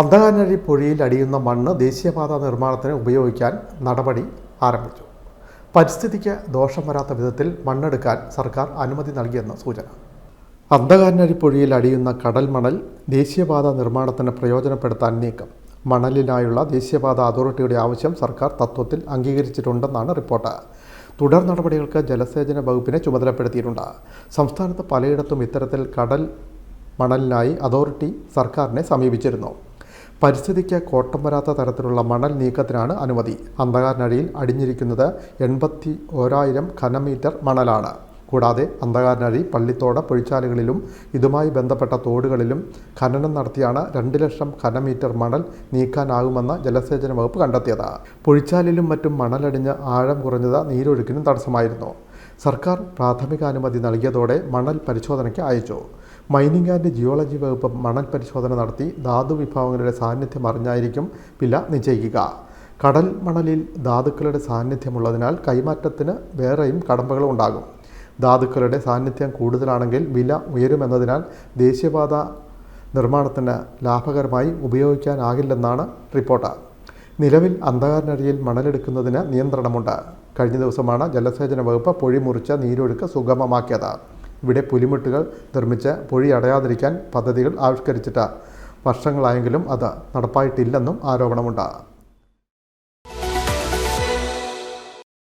അന്തകാനഴി പുഴയിൽ അടിയുന്ന മണ്ണ് ദേശീയപാത നിർമ്മാണത്തിന് ഉപയോഗിക്കാൻ നടപടി ആരംഭിച്ചു. പരിസ്ഥിതിക്ക് ദോഷം വരാത്ത വിധത്തിൽ മണ്ണെടുക്കാൻ സർക്കാർ അനുമതി നൽകിയെന്ന് സൂചന. അന്തകാനഴി പുഴയിൽ അടിയുന്ന കടൽ മണൽ ദേശീയപാത നിർമ്മാണത്തിന് പ്രയോജനപ്പെടുത്താൻ നീക്കം. മണലിനായുള്ള ദേശീയപാത അതോറിറ്റിയുടെ ആവശ്യം സർക്കാർ തത്വത്തിൽ അംഗീകരിച്ചിട്ടുണ്ടെന്നാണ് റിപ്പോർട്ട്. തുടർ നടപടികൾക്ക് ജലസേചന വകുപ്പിനെ ചുമതലപ്പെടുത്തിയിട്ടുണ്ട്. സംസ്ഥാനത്ത് പലയിടത്തും ഇത്തരത്തിൽ കടൽ മണലിനായി അതോറിറ്റി സർക്കാരിനെ സമീപിച്ചിരുന്നു. പരിസ്ഥിതിക്ക് കോട്ടം വരാത്ത തരത്തിലുള്ള മണൽ നീക്കത്തിനാണ് അനുമതി. അന്ധകാരനടിയിൽ അടിഞ്ഞിരിക്കുന്നത് എൺപത്തി ഓരായിരം ഘനമീറ്റർ മണലാണ്. കൂടാതെ അന്ധകാരനഴി പള്ളിത്തോട പൊഴിച്ചാലുകളിലും ഇതുമായി ബന്ധപ്പെട്ട തോടുകളിലും ഖനനം നടത്തിയാണ് രണ്ട് ലക്ഷം ഘനമീറ്റർ മണൽ നീക്കാനാകുമെന്ന് ജലസേചന വകുപ്പ് കണ്ടെത്തിയത്. പൊഴിച്ചാലിലും മറ്റും മണലടിഞ്ഞ് ആഴം കുറഞ്ഞത് നീരൊഴുക്കിനും തടസ്സമായിരുന്നു. സർക്കാർ പ്രാഥമിക അനുമതി നൽകിയതോടെ മണൽ പരിശോധനയ്ക്ക് അയച്ചു. മൈനിങ് ആൻഡ് ജിയോളജി വകുപ്പ് മണൽ പരിശോധന നടത്തി ധാതു വിഭാഗങ്ങളുടെ സാന്നിധ്യം അറിഞ്ഞായിരിക്കും വില നിശ്ചയിക്കുക. കടൽ മണലിൽ ധാതുക്കളുടെ സാന്നിധ്യമുള്ളതിനാൽ കൈമാറ്റത്തിന് വേറെയും കടമ്പകളും ഉണ്ടാകും. ധാതുക്കളുടെ സാന്നിധ്യം കൂടുതലാണെങ്കിൽ വില ഉയരുമെന്നതിനാൽ ദേശീയപാത നിർമ്മാണത്തിന് ലാഭകരമായി ഉപയോഗിക്കാനാകില്ലെന്നാണ് റിപ്പോർട്ട്. നിലവിൽ അന്ധകാരനടിയിൽ മണലെടുക്കുന്നതിന് നിയന്ത്രണമുണ്ട്. കഴിഞ്ഞ ദിവസമാണ് ജലസേചന വകുപ്പ് പൊഴി മുറിച്ച് നീരൊഴുക്ക് സുഗമമാക്കിയത്. ഇവിടെ പുലിമുട്ടുകൾ നിർമ്മിച്ച് പൊഴി അടയാതിരിക്കാൻ പദ്ധതികൾ ആവിഷ്കരിച്ചിട്ട് വർഷങ്ങളായെങ്കിലും അത് നടപ്പായിട്ടില്ലെന്നും ആരോപണമുണ്ട്.